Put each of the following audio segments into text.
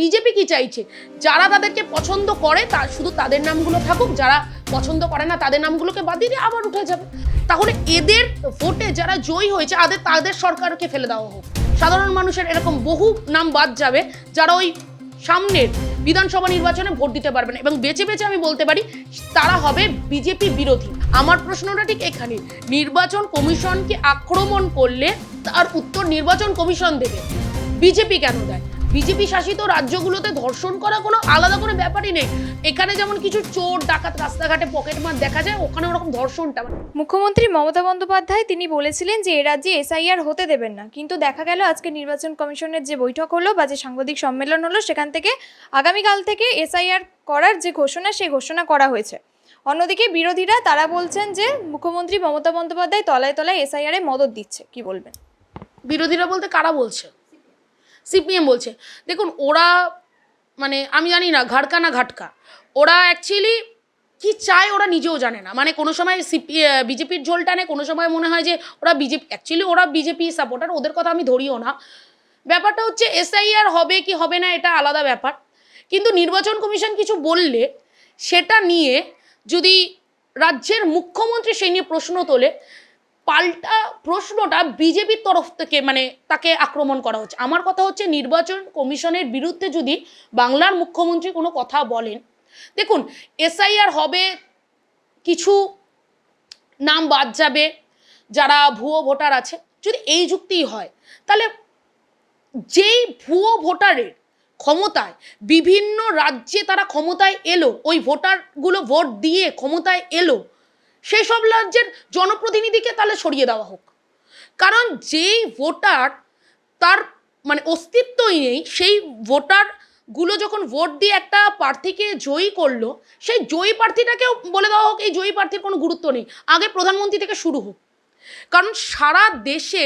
BJP কি চাইছে? যারা তাদেরকে পছন্দ করে, তা শুধু তাদের নামগুলো থাকুক, যারা পছন্দ করে না তাদের নামগুলোকে বাদ দিয়ে আবার উঠে যাবে। তাহলে এদের ভোটে যারা জয়ী হয়েছে তাদের তাদের সরকারকে ফেলে দেওয়া হোক। সাধারণ মানুষের এরকম বহু নাম বাদ যাবে, যারা ওই সামনের বিধানসভা নির্বাচনে ভোট দিতে পারবে না। এবং বেছে বেছে আমি বলতে পারি, তারা হবে বিজেপি বিরোধী। আমার প্রশ্নটা ঠিক এখানে, নির্বাচন কমিশনকে আক্রমণ করলে তার উত্তর নির্বাচন কমিশন দেবে। বিজেপি কেন দেয়? বিজেপি শাসিত রাজ্যগুলোতে ধর্ষণ করা কোনো আলাদা কোনো ব্যাপারই নেই। এখানে যেমন কিছু চোর ডাকাত রাস্তাঘাটে পকেট মার দেখা যায় ওখানে ওরকম ধর্ষণটা মুখ্যমন্ত্রী মমতা বন্দ্যোপাধ্যায় তিনি বলেছিলেন যে এ রাজ্যে এসআইআর হতে দেবেন না। কিন্তু দেখা গেল আজকে নির্বাচন কমিশনের যে বৈঠক হলো বা যে সাংবাদিক সম্মেলন হলো সেখান থেকে আগামীকাল থেকে এসআইআর করার যে ঘোষণা সেই ঘোষণা করা হয়েছে। অন্যদিকে বিরোধীরা তারা বলছেন যে মুখ্যমন্ত্রী মমতা বন্দ্যোপাধ্যায় তলায় তলায় এসআইআর এ মদত দিচ্ছে। কি বলবেন? বিরোধীরা বলতে কারা বলছে? সিপিএম বলছে। দেখুন, ওরা মানে আমি জানি না, ঘাটকা না ঘাটকা। ওরা অ্যাকচুয়ালি কি চায় ওরা নিজেও জানে না। মানে কোনো সময় সিপি বিজেপির ঝোল টানে কোনো সময় মনে হয় যে ওরা বিজেপি অ্যাকচুয়ালি ওরা বিজেপি সাপোর্টার ওদের কথা আমি ধরিও না। ব্যাপারটা হচ্ছে, এসআইআর হবে কি হবে না, এটা আলাদা ব্যাপার। কিন্তু নির্বাচন কমিশন কিছু বললে, সেটা নিয়ে যদি রাজ্যের মুখ্যমন্ত্রী সেই নিয়ে প্রশ্ন তোলে পাল্টা প্রশ্নটা বিজেপির তরফ থেকে মানে তাকে আক্রমণ করা হচ্ছে। আমার কথা হচ্ছে নির্বাচন কমিশনের বিরুদ্ধে যদি বাংলার মুখ্যমন্ত্রী কোনো কথা বলেন, দেখুন, এসআইআর হবে, কিছু নাম বাদ যাবে, যারা ভুয়ো ভোটার আছে, যদি এই যুক্তিই হয়, তাহলে যেই ভুয়ো ভোটারের ক্ষমতায় বিভিন্ন রাজ্যে তারা ক্ষমতায় এলো, ওই ভোটারগুলো ভোট দিয়ে ক্ষমতায় এলো সেই সব রাজ্যের জনপ্রতিনিধিকে তাহলে সরিয়ে দেওয়া হোক। কারণ যেই ভোটার তার মানে অস্তিত্বই নেই, সেই ভোটারগুলো যখন ভোট দিয়ে একটা প্রার্থীকে জয়ী করল, সেই জয়ী প্রার্থীটাকেও বলে দেওয়া হোক, এই জয়ী প্রার্থীর কোনো গুরুত্ব নেই। আগে প্রধানমন্ত্রী থেকে শুরু হোক। কারণ সারা দেশে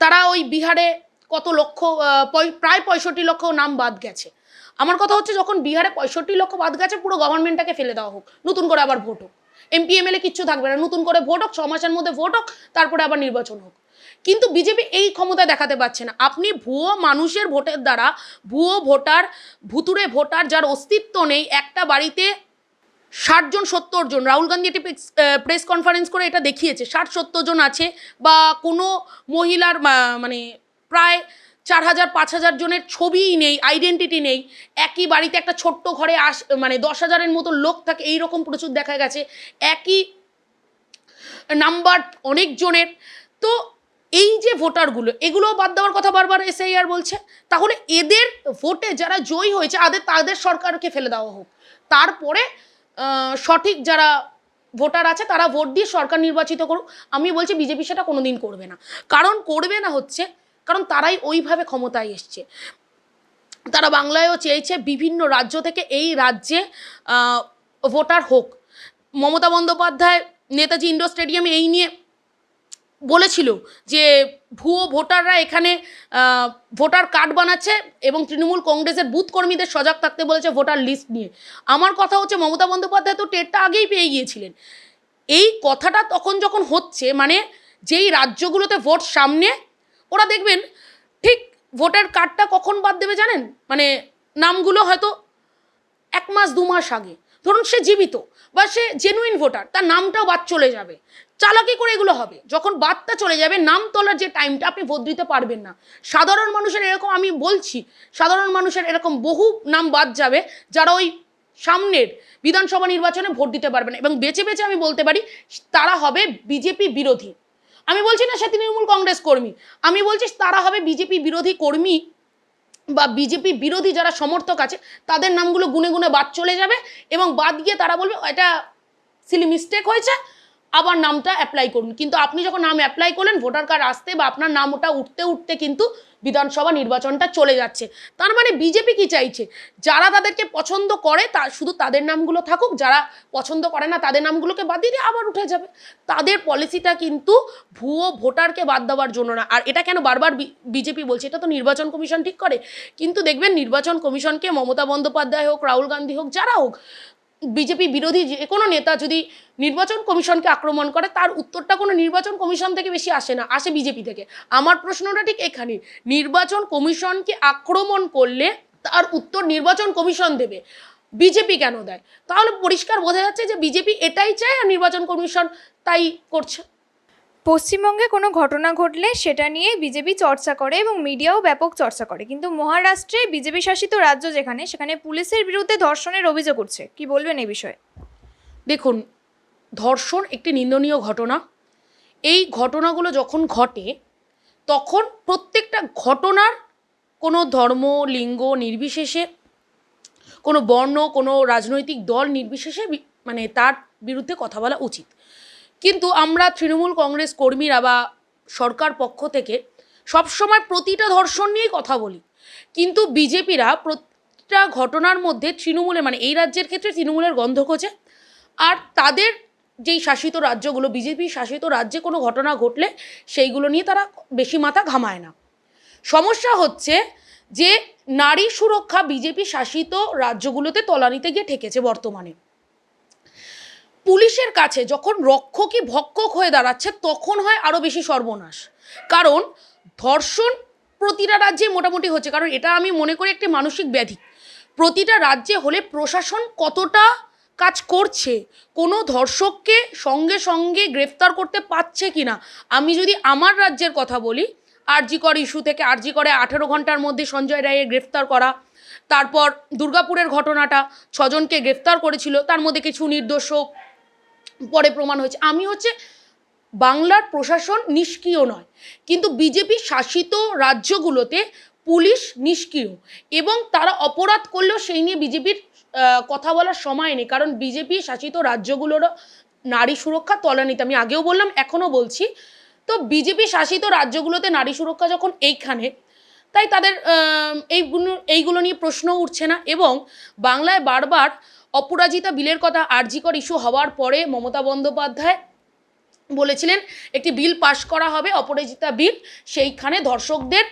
তারা ওই বিহারে কত লক্ষ প্রায় পঁয়ষট্টি লক্ষ নাম বাদ গেছে। আমার কথা হচ্ছে যখন বিহারে পঁয়ষট্টি লক্ষ বাদ গেছে, পুরো গভর্নমেন্টটাকে ফেলে দেওয়া হোক। নতুন করে আবার ভোট হোক। এমপি এমএলএ কিচ্ছু থাকবে না। নতুন করে ভোট হোক ছ মাসের মধ্যে ভোট হোক, তারপরে আবার নির্বাচন হোক। কিন্তু বিজেপি এই ক্ষমতা দেখাতে পারছে না। আপনি ভুয়ো মানুষের ভোটের দ্বারা, ভুয়ো ভোটার ভুতুরে ভোটার যার অস্তিত্ব নেই, একটা বাড়িতে ষাট জন, সত্তর জন, রাহুল গান্ধী একটি প্রেস কনফারেন্স করে এটা দেখিয়েছে। ষাট, সত্তর জন আছে বা কোনো মহিলার মানে প্রায় চার হাজার পাঁচ হাজার জনের ছবিই নেই আইডেন্টিটি নেই। একই বাড়িতে একটা ছোট্ট ঘরে আস মানে দশ হাজারের মতো লোক থাকে, এইরকম প্রচুর দেখা গেছে। একই নাম্বার অনেক জনের। তো এই যে ভোটারগুলো, এগুলোও বাদ দেওয়ার কথা বারবার এসআইআর বলছে। তাহলে এদের ভোটে যারা জয়ী হয়েছে আদের তাদের সরকারকে ফেলে দেওয়া হোক। তারপরে সঠিক যারা ভোটার আছে, তারা ভোট দিয়ে সরকার নির্বাচিত করুক। আমি বলছি, বিজেপি সেটা কোনোদিন করবে না। কারণ করবে না হচ্ছে কারণ তারাই ওইভাবে ক্ষমতায় এসছে। তারা বাংলায়ও চেয়েছে বিভিন্ন রাজ্য থেকে এই রাজ্যে ভোটার হোক। মমতা বন্দ্যোপাধ্যায়, নেতাজি ইন্ডোর স্টেডিয়ামে এই নিয়ে বলেছিল যে ভুয়ো ভোটাররা এখানে ভোটার কার্ড বানাচ্ছে এবং তৃণমূল কংগ্রেসের বুথ কর্মীদের সজাগ থাকতে বলেছে ভোটার লিস্ট নিয়ে। আমার কথা হচ্ছে মমতা বন্দ্যোপাধ্যায় তো টেরটা আগেই পেয়ে গিয়েছিলেন। এই কথাটা তখন যখন হচ্ছে মানে যেই রাজ্যগুলোতে ভোট সামনে ওরা দেখবেন, ঠিক ভোটার কার্ডটা কখন বাদ দেবে জানেন? মানে নামগুলো হয়তো এক মাস, দু মাস আগে। ধরুন সে জীবিত বা সে জেনুইন ভোটার, তার নামটাও বাদ চলে যাবে। চালাকি করে এগুলো হবে। যখন বাদটা চলে যাবে, নাম তোলার যে টাইমটা আপনি ভোট দিতে পারবেন না। সাধারণ মানুষের এরকম আমি বলছি, সাধারণ মানুষের এরকম বহু নাম বাদ যাবে, যারা ওই সামনের বিধানসভা নির্বাচনে ভোট দিতে পারবে না। এবং বেছে বেছে আমি বলতে পারি, তারা হবে বিজেপি বিরোধী। আমি বলছি না সে তৃণমূল কংগ্রেস কর্মী। আমি বলছি তারা হবে বিজেপি বিরোধী কর্মী বা বিজেপি বিরোধী যারা সমর্থক আছে, তাদের নামগুলো গুনে গুনে বাদ চলে যাবে এবং বাদ গিয়ে তারা বলবে, এটা সিলি মিস্টেক হয়েছে। আবার নামটা অ্যাপ্লাই করুন। কিন্তু আপনি যখন নাম অ্যাপ্লাই করলেন ভোটার কার্ড আসতে বা আপনার নাম ওটা উঠতে উঠতে কিন্তু বিধানসভা নির্বাচনটা চলে যাচ্ছে। তার মানে বিজেপি কি চাইছে? যারা তাদেরকে পছন্দ করে, তা শুধু তাদের নামগুলো থাকুক, যারা পছন্দ করে না তাদের নামগুলোকে বাদ দিয়ে আবার উঠে যাবে। তাদের পলিসিটা কিন্তু ভুয়ো ভোটারকে বাদ দেওয়ার জন্য না। আর এটা কেন বারবার বিজেপি বলছে? এটা তো নির্বাচন কমিশন ঠিক করে। কিন্তু দেখবেন, নির্বাচন কমিশনকে মমতা বন্দ্যোপাধ্যায় হোক, রাহুল গান্ধী হোক, যারা হোক বিজেপি বিরোধী যে কোনো নেতা যদি নির্বাচন কমিশনকে আক্রমণ করে, তার উত্তরটা কোনো নির্বাচন কমিশন থেকে বেশি আসে না, আসে বিজেপি থেকে। আমার প্রশ্নটা ঠিক এখানে নির্বাচন কমিশনকে আক্রমণ করলে তার উত্তর নির্বাচন কমিশন দেবে। বিজেপি কেন দেয়? তাহলে পরিষ্কার বোঝা যাচ্ছে যে বিজেপি এটাই চায় আর নির্বাচন কমিশন তাই করছে। পশ্চিমবঙ্গে কোনো ঘটনা ঘটলে সেটা নিয়ে বিজেপি চর্চা করে এবং মিডিয়াও ব্যাপক চর্চা করে। কিন্তু মহারাষ্ট্রে বিজেপি শাসিত রাজ্য যেখানে, সেখানে পুলিশের বিরুদ্ধে ধর্ষণের অভিযোগ উঠছে। কি বলবেন এই বিষয়ে? দেখুন, ধর্ষণ একটি নিন্দনীয় ঘটনা। এই ঘটনাগুলো যখন ঘটে, তখন প্রত্যেকটা ঘটনার কোনো ধর্ম, লিঙ্গ নির্বিশেষে, কোনো বর্ণ, কোনো রাজনৈতিক দল নির্বিশেষে মানে তার বিরুদ্ধে কথা বলা উচিত। কিন্তু আমরা তৃণমূল কংগ্রেস কর্মীরা বা সরকার পক্ষ থেকে সবসময় প্রতিটা ধর্ষণ নিয়েই কথা বলি। কিন্তু বিজেপিরা প্রতিটা ঘটনার মধ্যে তৃণমূলের মানে এই রাজ্যের ক্ষেত্রে তৃণমূলের গন্ধ খোঁজে। আর তাদের যেই শাসিত রাজ্যগুলো, বিজেপি শাসিত রাজ্যে কোনো ঘটনা ঘটলে সেইগুলো নিয়ে তারা বেশি মাথা ঘামায় না। সমস্যা হচ্ছে যে নারী সুরক্ষা বিজেপি শাসিত রাজ্যগুলোতে তলানিতে গিয়ে ঠেকেছে বর্তমানে। পুলিশের কাছে যখন রক্ষকই ভক্ষক হয়ে দাঁড়াচ্ছে, তখন হয় আরও বেশি সর্বনাশ। কারণ ধর্ষণ প্রতিটা রাজ্যে মোটামুটি হচ্ছে, কারণ এটা আমি মনে করি একটি মানসিক ব্যাধি। প্রতিটা রাজ্যে হলে প্রশাসন কতটা কাজ করছে, কোনো ধর্ষককে সঙ্গে সঙ্গে গ্রেফতার করতে পারছে কি না আমি যদি আমার রাজ্যের কথা বলি, আরজিকর ইস্যু থেকে আরজি করে আঠেরো ঘণ্টার মধ্যে সঞ্জয় রায়ের গ্রেফতার করা, তারপর দুর্গাপুরের ঘটনাটা ছজনকে গ্রেফতার করেছিল, তার মধ্যে কিছু নির্দোষ পরে প্রমাণ হয়েছে। আমি হচ্ছে বাংলার প্রশাসন নিষ্ক্রিয় নয়, কিন্তু বিজেপি শাসিত রাজ্যগুলোতে পুলিশ নিষ্ক্রিয় এবং তারা অপরাধ করলেও সেই নিয়ে বিজেপির কথা বলার সময় নেই। কারণ বিজেপি শাসিত রাজ্যগুলোরও নারী সুরক্ষা তলানিতে, আমি আগেও বললাম, এখনও বলছি। তো বিজেপি শাসিত রাজ্যগুলোতে নারী সুরক্ষা যখন এইখানে, তাই তাদের এইগুলো এইগুলো নিয়ে প্রশ্ন উঠছে না এবং বাংলায় বারবার অপরাজিতা বিলের কথা আর্জিকর ইস্যু হওয়ার পরে মমতা বন্দ্যোপাধ্যায় বলেছিলেন, একটি বিল পাশ করা হবে অপরাজিতা বিল। সেইখানে ধর্ষকদের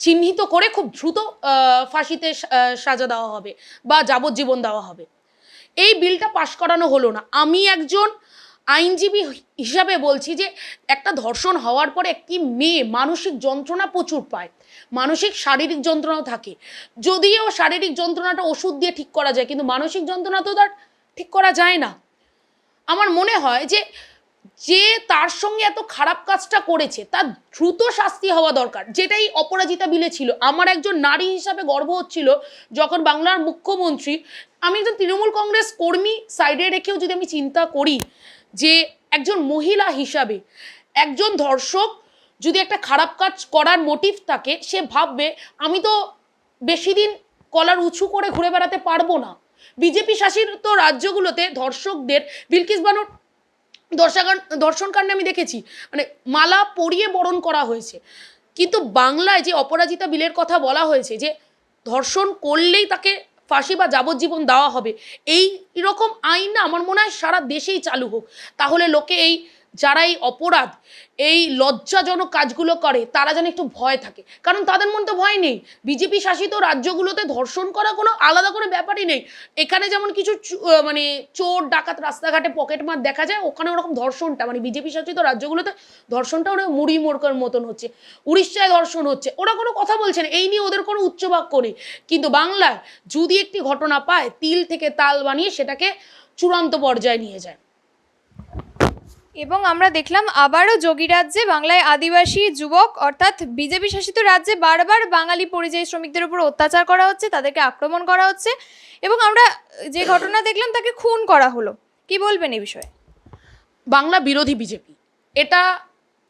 চিহ্নিত করে খুব দ্রুত ফাঁসিতে সাজা দেওয়া হবে বা যাবজ্জীবন দেওয়া হবে। এই বিলটা পাশ করানো হলো না। আমি একজন আইনজীবী হিসাবে বলছি যে একটা ধর্ষণ হওয়ার পরে একটি মেয়ে মানসিক যন্ত্রণা প্রচুর পায়। মানসিক শারীরিক যন্ত্রণাও থাকে। যদিও শারীরিক যন্ত্রণাটা ওষুধ দিয়ে ঠিক করা যায়, কিন্তু মানসিক যন্ত্রণা তো তার ঠিক করা যায় না। আমার মনে হয় যে যে তার সঙ্গে এত খারাপ কাজটা করেছে, তার দ্রুত শাস্তি হওয়া দরকার। যেটাই অপরাজিতা বিলে ছিল। আমার একজন নারী হিসাবে গর্ব হচ্ছিল যখন বাংলার মুখ্যমন্ত্রী, আমি একজন তৃণমূল কংগ্রেস কর্মী সাইডে রেখেও যদি আমি চিন্তা করি যে একজন মহিলা হিসাবে, একজন ধর্ষক যদি একটা খারাপ কাজ করার মোটিভ থাকে, সে ভাববে, আমি তো বেশি দিন কলার উঁচু করে ঘুরে বেড়াতে পারব না। বিজেপি শাসিত রাজ্যগুলোতে ধর্ষকদের, বিলকিস বানুর দর্শাকান, দর্শনকাণ্ডে আমি দেখেছি মানে মালা পরিয়ে বরণ করা হয়েছে। কিন্তু বাংলায় যে অপরাজিতা বিলের কথা বলা হয়েছে, যে ধর্ষণ করলেই তাকে ফাঁসি বা যাবজ্জীবন দেওয়া হবে। এই রকম আইন না আমার মনে হয় সারা দেশেই চালু হোক। তাহলে লোকে এই যারা এই অপরাধ এই লজ্জাজনক কাজগুলো করে, তারা যেন একটু ভয় থাকে। কারণ তাদের মন তো ভয় নেই। বিজেপি শাসিত রাজ্যগুলোতে ধর্ষণ করা কোনো আলাদা কোনো ব্যাপারই নেই। এখানে যেমন কিছু মানে চোর, ডাকাত রাস্তাঘাটে পকেট মার দেখা যায়, ওখানে ওরকম ধর্ষণটা মানে বিজেপি শাসিত রাজ্যগুলোতে ধর্ষণটা ওরা মুড়ি মোড়কার মতন হচ্ছে। উড়িষ্যায় ধর্ষণ হচ্ছে। ওরা কোনো কথা বলছে না। এই নিয়ে ওদের কোনো উচ্চবাক্য নেই। কিন্তু বাংলায় যদি একটি ঘটনা পায়, তিল থেকে তাল বানিয়ে সেটাকে চূড়ান্ত পর্যায়ে নিয়ে যায়। এবং আমরা দেখলাম আবারও যোগী রাজ্যে বাংলায় আদিবাসী যুবক, অর্থাৎ বিজেপি শাসিত রাজ্যে বারবার বাঙালি পরিযায়ী শ্রমিকদের উপর অত্যাচার করা হচ্ছে, তাদেরকে আক্রমণ করা হচ্ছে এবং আমরা যে ঘটনা দেখলাম তাকে খুন করা হলো। কি বলবেন এই বিষয়ে? বাংলা বিরোধী বিজেপি। এটা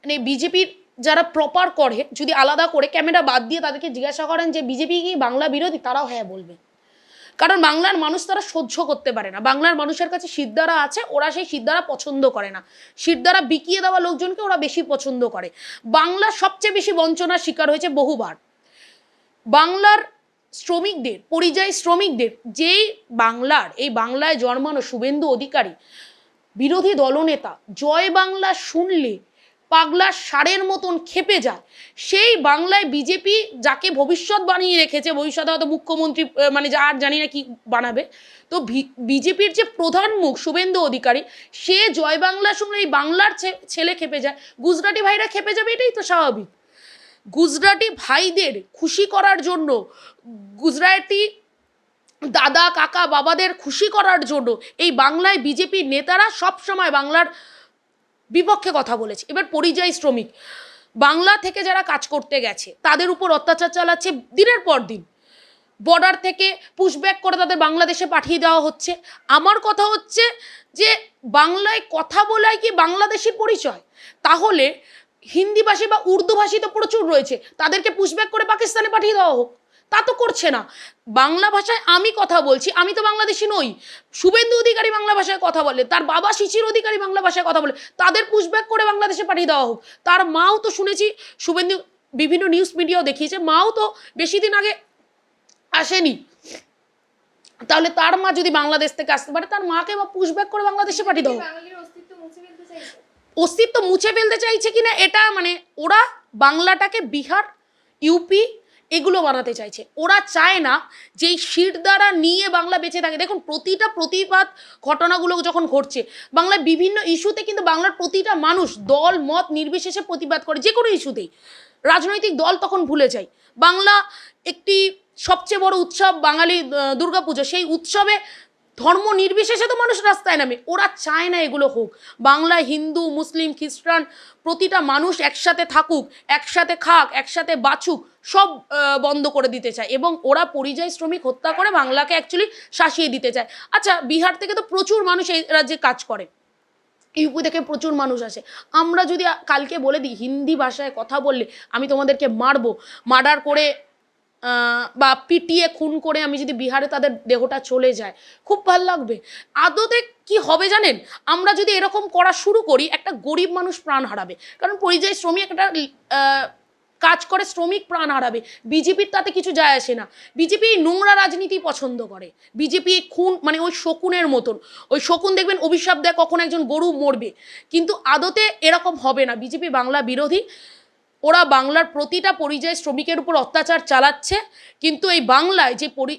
মানে বিজেপির যারা প্রপার করে, যদি আলাদা করে, ক্যামেরা বাদ দিয়ে তাদেরকে জিজ্ঞাসা করেন যে, বিজেপি কি বাংলা বিরোধী? তারাও হ্যাঁ বলবে। কারণ বাংলার মানুষ তারা সহ্য করতে পারে না। বাংলার মানুষের কাছে সিদ্ধারা আছে, ওরা সেই সিদ্ধারা পছন্দ করে না। সিদ্ধারা বিকিয়ে দেওয়া লোকজনকে ওরা বেশি পছন্দ করে। বাংলা সবচেয়ে বেশি বঞ্চনার শিকার হয়েছে বহুবার। বাংলার শ্রমিকদের, পরিযায়ী শ্রমিকদের, যেই বাংলার, এই বাংলায় জন্মানো শুভেন্দু অধিকারী, বিরোধী দলনেতা, জয় বাংলা শুনলে পাগলা সারের মতন খেপে যায়। সেই বাংলায় বিজেপি যাকে ভবিষ্যৎ বানিয়ে রেখেছে, ভবিষ্যতে হয়তো মুখ্যমন্ত্রী মানে যা আর জানি না কি বানাবে, তো বিজেপির যে প্রধান মুখ শুভেন্দু অধিকারী, সে জয় বাংলা শুনলে এই বাংলার ছেলে খেপে যায়। গুজরাটি ভাইরা খেপে যাবে, এটাই তো স্বাভাবিক। গুজরাটি ভাইদের খুশি করার জন্য, গুজরাটি দাদা, কাকা, বাবাদের খুশি করার জন্য এই বাংলায় বিজেপির নেতারা সব সময় বাংলার বিপক্ষে কথা বলেছে। এবার পরিযায়ী শ্রমিক, বাংলা থেকে যারা কাজ করতে গেছে, তাদের উপর অত্যাচার চালাচ্ছে দিনের পর দিন। বর্ডার থেকে পুশব্যাক করে তাদের বাংলাদেশে পাঠিয়ে দেওয়া হচ্ছে। আমার কথা হচ্ছে যে, বাংলায় কথা বলাই কি বাংলাদেশের পরিচয়? তাহলে হিন্দিভাষী বা উর্দুভাষী তো প্রচুর রয়েছে, তাদেরকে পুশব্যাক করে পাকিস্তানে পাঠিয়ে দেওয়া হোক। তা তো করছে না। বাংলা ভাষায় আমি কথা বলছি আমি তো বাংলাদেশি নই। শুভেন্দু অধিকারী বাংলা ভাষায় কথা বলে তার বাবা শিশির অধিকারী বাংলা ভাষায় কথা বলে তাদের পুশব্যাক করে বাংলাদেশে পাঠিয়ে দেওয়া হোক। তার মাও তো শুনেছি শুভেন্দু বিভিন্ন নিউজ মিডিয়াও দেখিয়েছে মাও তো বেশি দিন আগে আসেনি। তাহলে তার মা যদি বাংলাদেশ থেকে আসতে পারে তার মাকে বা পুশব্যাক করে বাংলাদেশে পাঠিয়ে দেওয়া হোক। অস্তিত্ব মুছে ফেলতে চাইছে। অস্তিত্ব মুছে ফেলতে চাইছে কিনা এটা মানে ওরা বাংলাটাকে বিহার ইউপি এগুলো বানাতে চাইছে। ওরা চায় না যে সিট দ্বারা নিয়ে বাংলা বেঁচে থাকে। দেখুন, প্রতিটা প্রতিবাদ ঘটনাগুলো যখন ঘটছে, বাংলার বিভিন্ন ইস্যুতে কিন্তু বাংলার প্রতিটা মানুষ দল, মত নির্বিশেষে প্রতিবাদ করে, যে কোনো ইস্যুতেই। রাজনৈতিক দল তখন ভুলে যায়। বাংলা একটি সবচেয়ে বড় উৎসব বাঙালি দুর্গাপুজো। সেই উৎসবে ধর্ম নির্বিশেষে তো মানুষ রাস্তায় নামে। ওরা চায় না এগুলো হোক। বাংলা, হিন্দু, মুসলিম, খ্রিস্টান প্রতিটা মানুষ একসাথে থাকুক, একসাথে খাক, একসাথে বাঁচুক। সব বন্ধ করে দিতে চায় এবং ওরা পরিযায়ী শ্রমিক হত্যা করে বাংলাকে অ্যাকচুয়ালি শাসিয়ে দিতে চায়। আচ্ছা বিহার থেকে তো প্রচুর মানুষ এই রাজ্যে কাজ করে। ইউপি থেকে প্রচুর মানুষ আসে। আমরা যদি কালকে বলে দিই, হিন্দি ভাষায় কথা বললে আমি তোমাদেরকে মারবো। মার্ডার করে বা পিটিয়ে, খুন করে আমি যদি বিহারে তাদের দেহটা চলে যায়, খুব ভালো লাগবে। আদতে কি হবে জানেন? আমরা যদি এরকম করা শুরু করি, একটা গরিব মানুষ প্রাণ হারাবে। কারণ পরিযায়ী শ্রমিক একটা কাজ করে শ্রমিক প্রাণ হারাবে। বিজেপির তাতে কিছু যায় আসে না। বিজেপি নোংরা রাজনীতি পছন্দ করে। বিজেপি খুন মানে ওই শকুনের মতন। ওই শকুন দেখবেন অভিশাপ দেয় কখন একজন গরু মরবে। কিন্তু আদতে এরকম হবে না। বিজেপি বাংলা বিরোধী ওরা বাংলার প্রতিটা পরিযায়ী শ্রমিকের উপর অত্যাচার চালাচ্ছে, কিন্তু এই বাংলায় যে পরি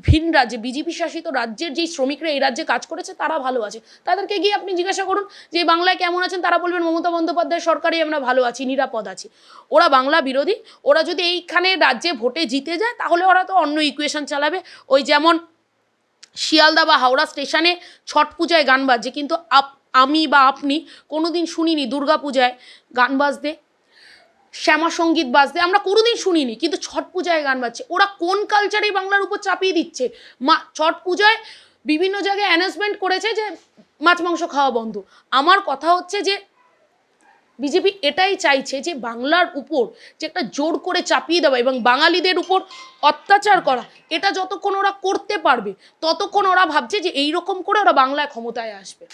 ভিন রাজ্যে বিজেপি শাসিত রাজ্যের যেই শ্রমিকরা এই রাজ্যে কাজ করেছে, তারা ভালো আছে। তাদেরকে গিয়ে আপনি জিজ্ঞাসা করুন যে বাংলায় কেমন আছেন? তারা বলবেন, মমতা বন্দ্যোপাধ্যায় সরকারই আমরা ভালো আছি, নিরাপদ আছি। ওরা বাংলা বিরোধী, ওরা যদি এইখানে রাজ্যে ভোটে জিতে যায়, তাহলে ওরা তো অন্য ইকুয়েশন চালাবে। ওই যেমন শিয়ালদা বা হাওড়া স্টেশনে ছট পূজায় গান বাজছে কিন্তু আপ- আমি বা আপনি কোনোদিন শুনিনি দুর্গা পূজায় গান বাজতে। শ্যামা সংগীত বাজতে, আমরা কোনোদিন শুনিনি, কিন্তু ছট পূজায় গান বাজছে। ওরা কোন কালচারে বাংলার উপর চাপিয়ে দিচ্ছে? মা, ছট পূজায় বিভিন্ন জায়গায় অ্যানাউন্সমেন্ট করেছে যে মাছ, মাংস খাওয়া বন্ধ। আমার কথা হচ্ছে যে, বিজেপি এটাই চাইছে যে বাংলার উপর যে একটা জোর করে চাপিয়ে দেওয়া এবং বাঙালিদের উপর অত্যাচার করা, এটা যতক্ষণ ওরা করতে পারবে, ততক্ষণ ওরা ভাবছে যে এই রকম করে ওরা বাংলায় ক্ষমতায় আসবে।